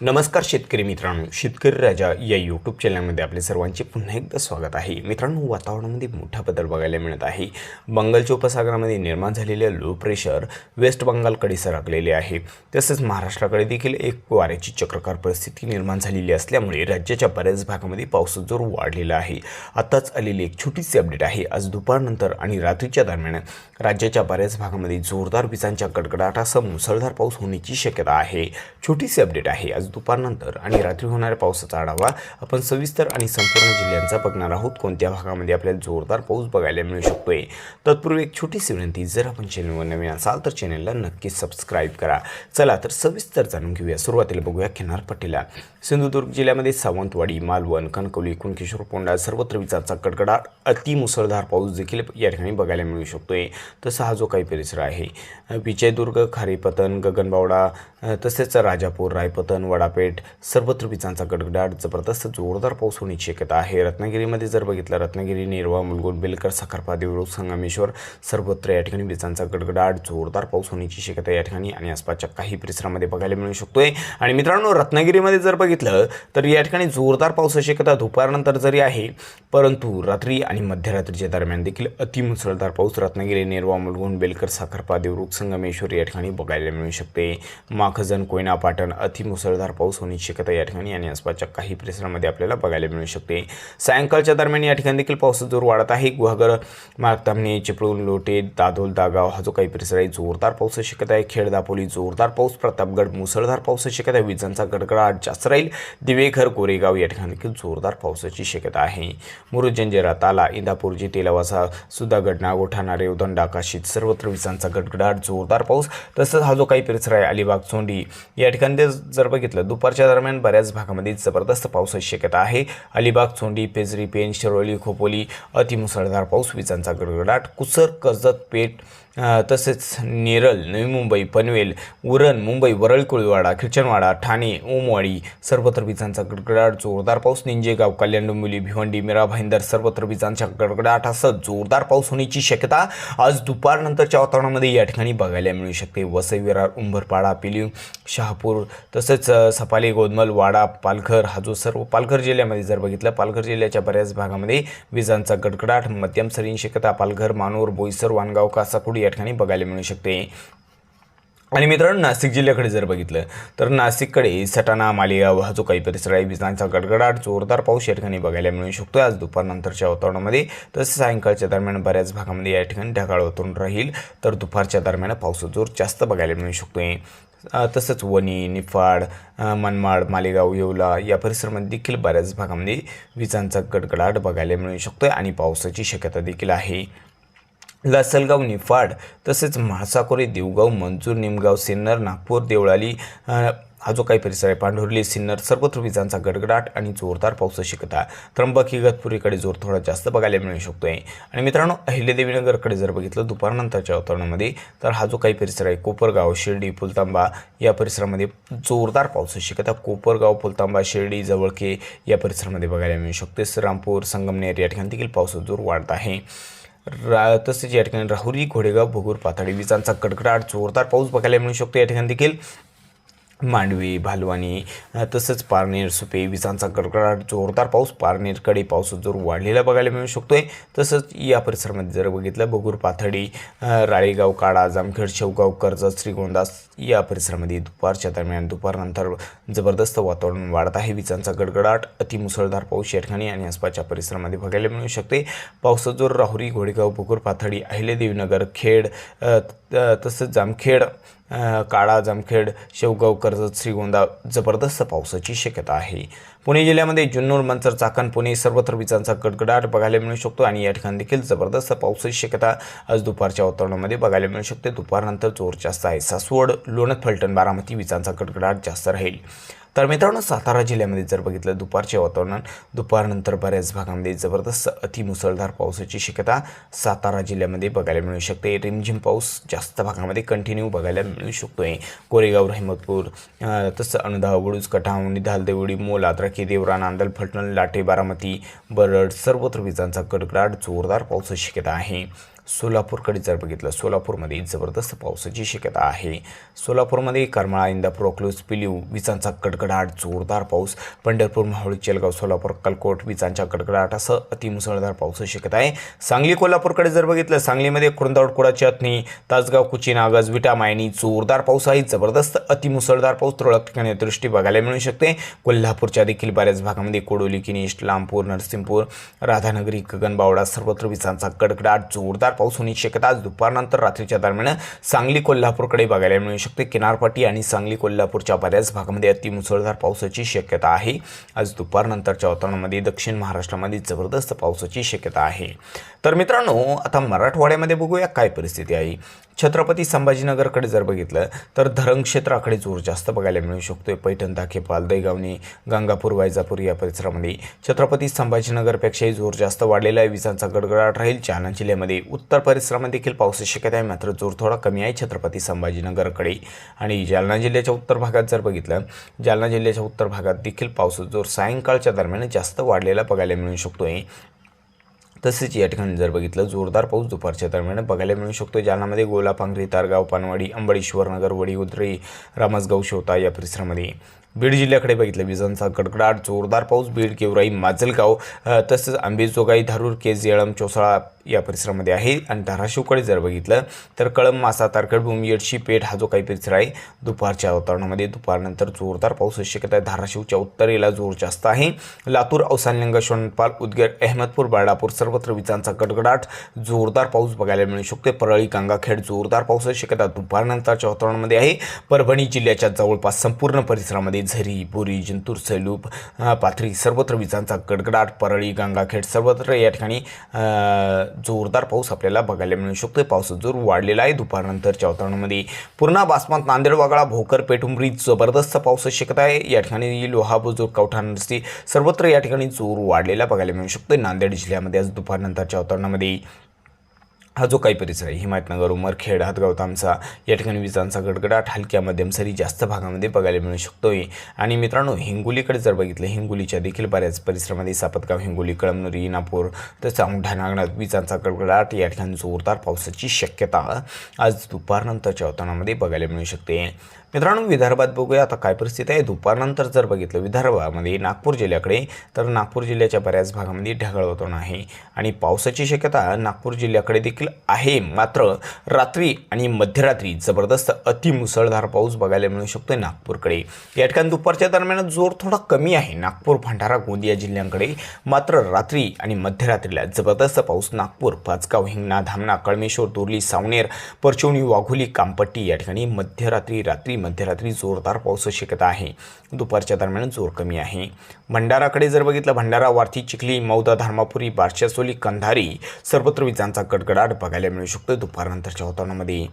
नमस्कार शेतकरी मित्रांनो शेतकरी राजा या यूट्यूब चॅनलमध्ये आपले सर्वांचे पुन्हा एकदा स्वागत आहे. मित्रांनो वातावरणामध्ये मोठा बदल बघायला मिळत आहे. बंगालच्या उपसागरामध्ये निर्माण झालेले लो प्रेशर वेस्ट बंगालकडे सरकलेले आहे. तसेच महाराष्ट्राकडे देखील एक वाऱ्याची चक्रकार परिस्थिती निर्माण झालेली असल्यामुळे राज्याच्या बऱ्याच भागामध्ये पावसाचा जोर वाढलेला आहे. आताच आलेली एक छोटीशी अपडेट आहे. आज दुपारनंतर आणि रात्रीच्या दरम्यान राज्याच्या बऱ्याच भागामध्ये जोरदार विजांच्या गडगडाटासह मुसळधार पाऊस होण्याची शक्यता आहे. छोटीशी अपडेट आहे. आज दुपारनंतर आणि रात्री होणाऱ्या पावसाचा आढावा आपण सविस्तर आणि संपूर्ण जिल्ह्यांचा बघणार आहोत. कोणत्या भागामध्ये आपल्याला जोरदार पाऊस बघायला मिळू शकतोय? तत्पूर्वी एक छोटीशी विनंती जर आपण चॅनलवर नवीन असाल तर चॅनलला नक्कीच सबस्क्राईब करा. चला तर सविस्तर जाणून घेऊया. सुरुवातीला बघूया किनारपट्टीला सिंधुदुर्ग जिल्ह्यामध्ये सावंतवाडी मालवण कणकवली कुणकेश्वर पोंडा सर्वत्र विजाचा कडकडाट अतिमुसळधार पाऊस देखील या ठिकाणी बघायला मिळू शकतोय. तसा हा जो काही परिसर आहे विजयदुर्ग खारीपतन गगनबावडा तसेच राजापूर रायपतन वडापेठ सर्वत्र विजांचा गडगडाट जबरदस्त जोरदार पाऊस होण्याची शक्यता आहे. रत्नागिरीमध्ये जर बघितलं रत्नागिरी नेरवा मुलगुण बेलकर साखरपा देवळूर संगमेश्वर सर्वत्र या ठिकाणी विजांचा गडगडाट जोरदार पाऊस होण्याची शक्यता या ठिकाणी आणि आसपासच्या काही परिसरामध्ये बघायला मिळू शकतोय. आणि मित्रांनो रत्नागिरीमध्ये जर बघितलं तर या ठिकाणी जोरदार पावसाची शक्यता दुपारनंतर जरी आहे परंतु रात्री आणि मध्यरात्रीच्या दरम्यान देखील अतिमुसळधार पाऊस रत्नागिरी नेरवा मुलगुण बेलकर साखरपा देवरुख संगमेश्वर या ठिकाणी बघायला मिळू शकते. माखजन कोयना पाटण अतिमुसळधार पाऊस होण्याची शक्यता या ठिकाणी आणि आसपासच्या काही परिसरामध्ये आपल्याला बघायला मिळू शकते. सायंकाळच्या दरम्यान या ठिकाणी देखील पावसाचा जोर वाढत आहे. गुहागर मागतामणी चिपळूण लोटे दादोल दागाव हा जो काही परिसर आहे जोरदार पावसाची शक्यता आहे. खेड दापोली जोरदार पाऊस. प्रतापगड मुसळधार पावसाची शक्यता आहे. विजांचा गडगडाट जास्त राहील. दिवेघर गोरेगाव या ठिकाणी देखील जोरदार पावसाची शक्यता आहे. मुरुड जंजिरा ताला इंदापूर तेलावासा सुधागड नागोठा नारेवदंड उदंडा सर्वत्र विजांचा गडगडाट जोरदार पाऊस. तसंच हा जो काही परिसर आहे अलिबाग चोंडी या ठिकाणी जर बघितलं दुपारच्या दरम्यान बऱ्याच भागामध्ये जबरदस्त पावसाची शक्यता आहे. अलिबाग चोंडी पेजरी पेन शिरोली खोपोली अतिमुसळधार पाऊस विजांचा गडगडाट कुसर कर्जत पेठ तसेच नेरल नवी मुंबई पनवेल उरण मुंबई वरळ कुळवाडा खिरचनवाडा ठाणे ओमवाडी सर्वत्र विजांचा गडगडाट जोरदार पाऊस निंजेगाव कल्याण डोंबिवली भिवंडी मिरा भाईंदर सर्वत्र विजांच्या गडगडाटासह जोरदार पाऊस होण्याची शक्यता आज दुपारनंतरच्या वातावरणामध्ये या ठिकाणी बघायला मिळू शकते. वसई विरार उंबरपाडा पिलीव शहापूर तसेच सपाली गोदमल वाडा पालघर हा जो सर्व पालघर जिल्ह्यामध्ये जर बघितलं पालघर जिल्ह्याच्या बऱ्याच भागामध्ये विजांचा गडगडाट मध्यम सरींची शक्यता पालघर मानूर बोईसर वाणगाव कासाकुडी या या ठिकाणी बघायला मिळू शकते. आणि मित्रांनो नाशिक जिल्ह्याकडे जर बघितलं तर नाशिककडे सटाणा मालेगाव हा जो काही परिसर आहे. विजांचा गडगडाट जोरदार पाऊस या ठिकाणी बघायला मिळू शकतो. आज दुपारनंतरच्या वातावरणामध्ये तसंच सायंकाळच्या दरम्यान बऱ्याच भागामध्ये या ठिकाणी ढगाळ वातावरण राहील. तर दुपारच्या दरम्यान पावसाचा जोर जास्त बघायला मिळू शकतोय. तसंच वणी निफाड मनमाड मालेगाव येवला या परिसरामध्ये देखील बऱ्याच भागामध्ये विजांचा गडगडाट बघायला मिळू शकतोय आणि पावसाची शक्यता देखील आहे. लासलगाव निफाड तसेच म्हाळसाकोरे देवगाव मंजूर निमगाव सिन्नर नागपूर देवळाली हा जो काही परिसर आहे पांढुर्ली सिन्नर सर्वत्र विजांचा गडगडाट आणि जोरदार पाऊस शिकता त्र्यंबक इगतपुरीकडे जोर थोडा जास्त बघायला मिळू शकतो आहे आणि मित्रांनो अहिल्यादेवीनगरकडे जर बघितलं दुपारनंतरच्या वातावरणामध्ये तर हा जो काही परिसर आहे कोपरगाव शिर्डी पुलतांबा या परिसरामध्ये जोरदार पाऊस शिकता. कोपरगाव पुलतांबा शिर्डी जवळके या परिसरामध्ये बघायला मिळू शकते. श्रीरामपूर संगमनेर या ठिकाणी देखील पावसाचा जोर वाढत आहे. रा तसेच या ठिकाणी राहुरी घोडेगाव भोगूर पाथडी विजांचा कडकडाट जोरदार पाऊस बघायला मिळू शकतो. या ठिकाणी देखील मांडवी भालवानी तसंच पारनेर सुपे विजांचा गडगडाट जोरदार पाऊस पारनेरकडे पाऊस जोर वाढलेला बघायला मिळू शकतो आहे तसंच या परिसरामध्ये जर बघितलं बगूर पाथडी राळेगाव काडा जामखेड शेवगाव कर्जत श्रीगोंदास या परिसरामध्ये दुपारच्या दरम्यान दुपारनंतर जबरदस्त वातावरण वाढत आहे. विजांचा गडगडाट अतिमुसळधार पाऊस या ठिकाणी आणि आसपासच्या परिसरामध्ये बघायला मिळू शकते. पावसाचा जोर राहुरी घोडेगाव बगूर पाथडी अहिल्यादेवीनगर खेड तसंच जामखेड काळा जामखेड शेवगाव कर्जत श्रीगोंदा जबरदस्त पावसाची शक्यता आहे. पुणे जिल्ह्यामध्ये जुन्नर मंचर चाकण पुणे सर्वत्र विजांचा गडगडाट बघायला मिळू शकतो आणि या ठिकाणी देखील जबरदस्त पावसाची शक्यता आज दुपारच्या वातावरणामध्ये बघायला मिळू शकते. दुपारनंतर जोर जास्त आहे. सासवड लोणत फलटण बारामती विजांचा गडगडाट जास्त राहील. तर मित्रांनो सातारा जिल्ह्यामध्ये जर बघितलं दुपारचे वातावरण दुपारनंतर बऱ्याच भागामध्ये जबरदस्त अतिमुसळधार पावसाची शक्यता सातारा जिल्ह्यामध्ये बघायला मिळू शकते. रिमझिम पाऊस जास्त भागामध्ये कंटिन्यू बघायला मिळू शकतोय. कोरेगाव रहिमतपूर तसं अनुधा वडूज कठाव निधाल देवडी मोल आद्राकी देवरा नांदल फलटण लाटे बारामती बरड सर्वत्र विजांचा कडकडाट जोरदार पावसाची शक्यता आहे. सोलापूरकडे जर बघितलं सोलापूरमध्ये जबरदस्त पावसाची शक्यता आहे. सोलापूरमध्ये करमाळा इंदापूर अकलूज पिलीव विजांचा कडकडाट जोरदार पाऊस. पंढरपूर माहुळी चेलगाव सोलापूर कलकोट विजांच्या कडकडाट असं अतिमुसळधार पावसाची शक्यता आहे. सांगली कोल्हापूरकडे जर बघितलं सांगलीमध्ये कुरुंदावड कुडाची अथनी तासगाव कुची नागज विटा मायनी जोरदार पाऊस आहे. जबरदस्त अतिमुसळधार पाऊस तुरळक ठिकाणी दृष्टी बघायला मिळू शकते. कोल्हापूरच्या देखील बऱ्याच भागामध्ये कोडोली किनिष्ट लांबपूर नरसिंहपूर राधानगरी गगनबावडा सर्वत्र विजांचा कडकडाट जोरदार पाऊस होण्याची शक्यता आज दुपारनंतर रात्रीच्या दरम्यान सांगली कोल्हापूरकडे बघायला मिळू शकते. किनारपट्टी आणि सांगली कोल्हापूरच्या बऱ्याच भागामध्ये अति मुसळधार पावसाची शक्यता आहे. आज दुपारनंतरच्या वातावरणामध्ये दक्षिण महाराष्ट्रामध्ये जबरदस्त पावसाची शक्यता आहे. तर मित्रांनो आता मराठवाड्यामध्ये बघूया काय परिस्थिती आहे. छत्रपती संभाजीनगरकडे जर बघितलं तर धरण क्षेत्राकडे जोर जास्त बघायला मिळू शकतोय. पैठण दाखेपाल दैगावणी गंगापूर वायजापूर या परिसरामध्ये छत्रपती संभाजीनगरपेक्षाही जोर जास्त वाढलेला आहे. विजांचा गडगडाट राहील. जालना जिल्ह्यामध्ये उत्तर परिसरामध्ये देखील पावसाची शक्यता आहे मात्र जोर थोडा कमी आहे छत्रपती संभाजीनगरकडे. आणि जालना जिल्ह्याच्या उत्तर भागात जर बघितलं जालना जिल्ह्याच्या उत्तर भागात देखील पावसाचा जोर सायंकाळच्या दरम्यान जास्त वाढलेला बघायला मिळू शकतोय. तसेच या ठिकाणी जर बघितलं जोरदार पाऊस दुपारच्या दरम्यान. बघायला मिळू शकतो जालनामध्ये गोला पांगरी तारगाव पानवाडी अंबडेश्वर नगर वडी उद्री रामसगाव शोता या परिसरामध्ये. बीड जिल्ह्याकडे बघितलं. विजांचा कडकडाट जोरदार पाऊस बीड गेवराई माजलगाव तसंच आंबेजोगाई धारूर केज येळम चोसाळा या परिसरामध्ये आहे. आणि धाराशिवकडे जर बघितलं तर कळम मासा तारकड येडशी पेठ हा जो काही परिसर आहे दुपारच्या वातावरणामध्ये दुपारनंतर जोरदार पाऊस शक्यता आहे. धाराशिवच्या उत्तरेला जोर जास्त आहे. लातूर औसानलिंग शोणपाल उदगीर अहमदपूर बाळापूर सर्वत्र विजांचा गडगडाट जोरदार पाऊस बघायला मिळू शकतो परळी गंगाखेड जोरदार पाऊस शक्यता दुपारनंतरच्या वातावरणामध्ये आहे. परभणी जिल्ह्याच्या जवळपास संपूर्ण परिसरामध्ये झरी बोरी जिंतूर सैलूप पाथरी सर्वत्र विजांचा गडगडाट परळी गंगाखेड सर्वत्र या ठिकाणी जोरदार पाऊस आपल्याला बघायला मिळू शकतो पावसाचा जोर वाढलेला आहे. दुपारनंतरच्या वातावरणामध्ये पूर्णा बासमात नांदेड वागळा भोकर पेठुंबरी जबरदस्त पाऊस शिकत आहे. या ठिकाणी लोहा कवठाण कवठा सर्वत्र या ठिकाणी जोर वाढलेला बघायला मिळू शकतो नांदेड जिल्ह्यामध्ये आज दुपारनंतरच्या वातावरणामध्ये हा जो काही परिसर आहे हिमायतनगर उमरखेड हातगाव तामसा या ठिकाणी विजांचा गडगडाट हलक्या मध्यम सरी जास्त भागामध्ये बघायला मिळू शकतोय. आणि मित्रांनो हिंगोलीकडे जर बघितलं हिंगोलीच्या देखील बऱ्याच परिसरामध्ये सापतगाव हिंगोली कळमनुरी नागपूर तसं औंढा नागनाथ विजांचा गडगडाट या ठिकाणी जोरदार पावसाची शक्यता आज दुपारनंतरच्या वातावरणामध्ये बघायला मिळू शकते. मित्रांनो विदर्भात बघूया आता काय परिस्थिती आहे. दुपारनंतर जर बघितलं विदर्भामध्ये नागपूर जिल्ह्याकडे तर नागपूर जिल्ह्याच्या बऱ्याच भागामध्ये ढगाळ वातावरण आहे. आणि पावसाची शक्यता नागपूर जिल्ह्याकडे देखील आहे. मात्र रात्री आणि मध्यरात्री जबरदस्त अतिमुसळधार पाऊस बघायला मिळू शकतो नागपूरकडे. या ठिकाणी दुपारच्या दरम्यान जोर थोडा कमी आहे. नागपूर भंडारा गोंदिया जिल्ह्यांकडे मात्र रात्री आणि मध्यरात्रीला जबरदस्त पाऊस नागपूर पाचगाव हिंगणा धामणा कळमेश्वर दोर्ली सावनेर परचवणी वाघोली कामपट्टी या ठिकाणी मध्यरात्री रात्री मध्यरात्री जोरदार पावसाची शक्यता आहे. दुपारच्या दरम्यान जोर कमी आहे. भंडाराकडे जर बघितलं भंडारा वार्थी चिखली मौदा धर्मापुरी बारशासोली कंधारी सर्वत्र विजांचा गडगडाट बघायला मिळू शकतो दुपारनंतरच्या वातावरणामध्ये.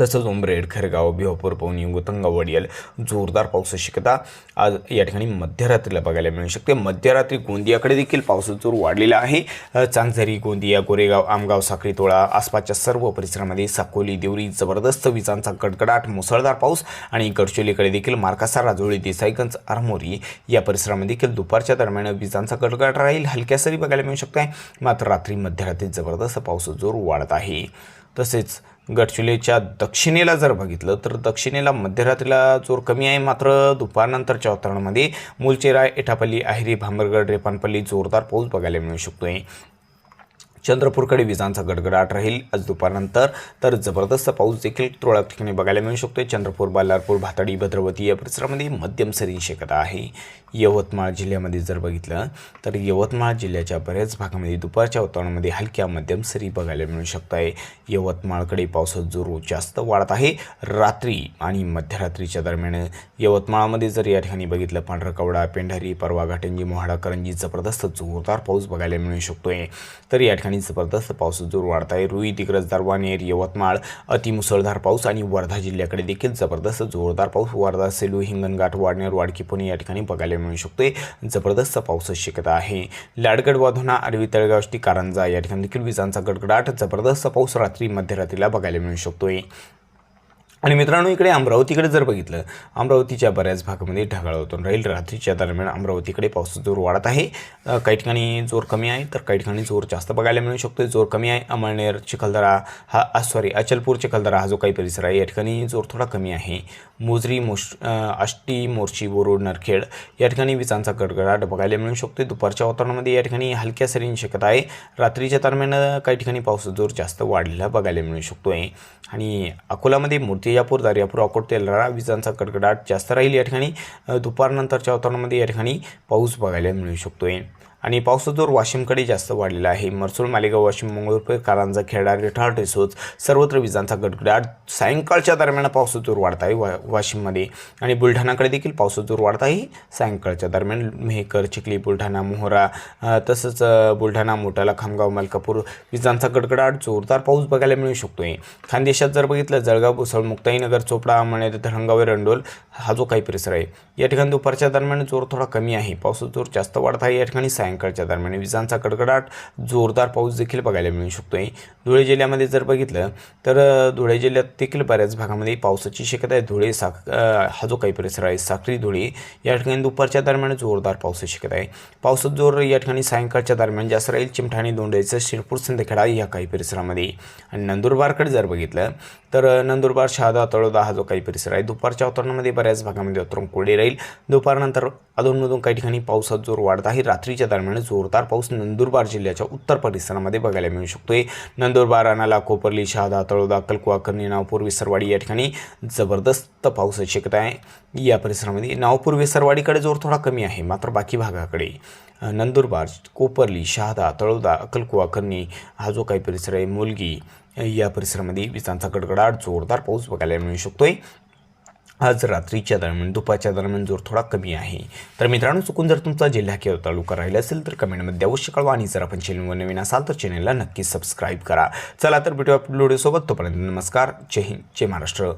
तसंच उमरेड खरगाव भिवापूर पवनी गुतंगा वडियल जोरदार पावसाची शक्यता आज या ठिकाणी मध्यरात्रीला बघायला मिळू शकते. मध्यरात्री गोंदियाकडे देखील पावसाचा जोर वाढलेला आहे. चांगझरी गोंदिया गोरेगाव आमगाव साखरी तोळा आसपासच्या सर्व परिसरामध्ये साकोली देवरी जबरदस्त विजांचा कडकडाट मुसळधार पाऊस आणि गडचोलीकडे देखील मार्कासा राजोळी देसाईगंज आरमोरी या परिसरामध्ये देखील दुपारच्या दरम्यान विजांचा कडकडाट राहील. हलक्या सरी बघायला मिळू शकत. आहे मात्र रात्री मध्यरात्री जबरदस्त पावसाचा जोर वाढत आहे. तसेच गडचिरोलीच्या दक्षिणेला जर बघितलं तर दक्षिणेला मध्यरात्रीला जोर कमी आहे. मात्र दुपारनंतरच्या वातावरणामध्ये मुलचेरा एटापल्ली आहिरी भांबरगड रेपानपल्ली जोरदार पाऊस बघायला मिळू शकतोय. चंद्रपूरकडे विजांचा गडगडाट राहील. आज दुपारनंतर तर जबरदस्त पाऊस देखील तुरळक ठिकाणी बघायला मिळू शकतोय. चंद्रपूर बालारपूर भाताडी भद्रवती या परिसरामध्ये मध्यम सरी शक्यता आहे. यवतमाळ जिल्ह्यामध्ये जर बघितलं तर यवतमाळ जिल्ह्याच्या बऱ्याच भागामध्ये दुपारच्या वातावरणामध्ये हलक्या मध्यम सरी बघायला मिळू शकत आहे यवतमाळकडे पावसाचा जोर जास्त वाढत आहे. रात्री आणि मध्यरात्रीच्या दरम्यान यवतमाळमध्ये जर या ठिकाणी बघितलं पांढरकवडा पेंढारी परवा घाटंजी मोहाडा करंजी जबरदस्त जोरदार पाऊस बघायला मिळू शकतोय. तर या ठिकाणी जबरदस्त पावसाचा जोर वाढत आहे. रुई दिग्रज दारवानेर यवतमाळ अतिमुसळधार पाऊस आणि वर्धा जिल्ह्याकडे देखील जबरदस्त जोरदार पाऊस. वर्धा सेलू हिंगणघाट वाडनेर वाडकी पुणे या ठिकाणी बघायला मिळू शकतोय. जबरदस्त पावसाची शक्यता आहे. लाडगड वाधोना आरवी तळगावष्टी कारंजा या ठिकाणी देखील विजांचा गडगडाट. जबरदस्त पाऊस रात्री मध्यरात्रीला बघायला मिळू शकतोय. आणि मित्रांनो इकडे अमरावतीकडे जर बघितलं अमरावतीच्या बऱ्याच भागामध्ये ढगाळ होतून राहील रात्रीच्या दरम्यान अमरावतीकडे पावसाचा जोर वाढत आहे. काही ठिकाणी जोर कमी आहे तर काही ठिकाणी जोर जास्त बघायला मिळू शकतो जोर कमी आहे. अमळनेर चिखलदरा हा सॉरी अचलपूर चिखलदरा हा जो काही परिसर आहे या ठिकाणी जोर थोडा कमी आहे. मोजरी मोश आष्टी मोर्ची बोरुड नरखेड या ठिकाणी विजांचा गडगडाट बघायला मिळू शकतो दुपारच्या वातावरणामध्ये या ठिकाणी हलक्या सरींची शक्यता आहे. रात्रीच्या दरम्यान काही ठिकाणी पावसाचा जोर जास्त वाढलेला बघायला मिळू शकतो आहे आणि अकोलामध्ये मूर्ती मूर्तिजापूर दर्यापूर अकोट तेलरा विजांचा कडकडाट जास्त राहील या ठिकाणी. दुपारनंतरच्या वातावरणामध्ये या ठिकाणी पाऊस बघायला मिळू शकतो आहे आणि पावसाचा जोर वाशिमकडे जास्त वाढलेला आहे. मरसूळ मालेगाव वाशिम मंगळूरपेठ कारंजा खेडा रिठाळ रिसोज सर्वत्र विजांचा गडगडाट सायंकाळच्या दरम्यान पावसाचा जोर वाढत आहे वा वाशिममध्ये. आणि बुलढाणाकडे देखील पावसाचा जोर वाढत आहे सायंकाळच्या दरम्यान. मेहकर चिखली बुलढाणा मोहरा तसंच बुलढाणा मोटाला खामगाव मलकापूर विजांचा गडगडाट जोरदार पाऊस बघायला मिळू शकतो आहे खानदेशात जर बघितलं जळगाव भुसळ मुक्ताईनगर चोपडा अमळनेर धरणगाव रंडोल हा जो काही परिसर आहे या ठिकाणी दुपारच्या दरम्यान जोर थोडा कमी आहे. पावसाचा जोर जास्त वाढत आहे या ठिकाणी सायंकाळच्या दरम्यान विजांचा कडकडाट जोरदार पाऊस देखील बघायला मिळू शकतो आहे धुळे जिल्ह्यामध्ये जर बघितलं तर धुळे जिल्ह्यात देखील बऱ्याच भागामध्ये पावसाची शक्यता आहे. धुळे साख हा जो काही परिसर आहे साखरी धुळे या ठिकाणी दुपारच्या दरम्यान जोरदार पावसाची शक्यता आहे. पावसात जोर या ठिकाणी सायंकाळच्या दरम्यान जास्त राहील चिमठाणी दोंडायचं शिरपूर सिंदखेडा या काही परिसरामध्ये. आणि नंदुरबारकडे जर बघितलं तर नंदुरबार शहादा तळोदा हा जो काही परिसर आहे दुपारच्या वातावरणामध्ये बऱ्याच भागामध्ये वातावरण कोरडे राहील. दुपारनंतर अधूनमधून काही ठिकाणी पावसात जोर वाढत आहे. रात्रीच्या दरम्यान म्हणजे जोरदार पाऊस नंदुरबार जिल्ह्याच्या उत्तर परिसरामध्ये बघायला मिळू शकतोय. नंदुरबार अनाला कोपरली शहादा तळोदा कलकुवा कर्णी नावपूर विसरवाडी या ठिकाणी जबरदस्त पावसाची शक्यता आहे. या परिसरामध्ये नावपूर विसरवाडीकडे जोर थोडा कमी आहे मात्र बाकी भागाकडे नंदुरबार कोपरली शहादा तळोदा अक्कलकुवा कर्णी हा जो काही परिसर आहे मुलगी या परिसरामध्ये विजांचा गडगडाट जोरदार पाऊस बघायला मिळू शकतोय. आज रात्रीच्या दरम्यान दुपारच्या दरम्यान जोर थोडा कमी आहे. तर मित्रांनो चुकून जर तुमचा जिल्हा किंवा तालुका राहिला असेल तर कमेंटमध्ये अवश्य कळवा आणि जर आपण चॅनलवर नवीन असाल तर चॅनलला नक्की सबस्क्राईब करा. चला तर भेटूया व्हिडिओसोबत तोपर्यंत नमस्कार. जय हिंद जय महाराष्ट्र.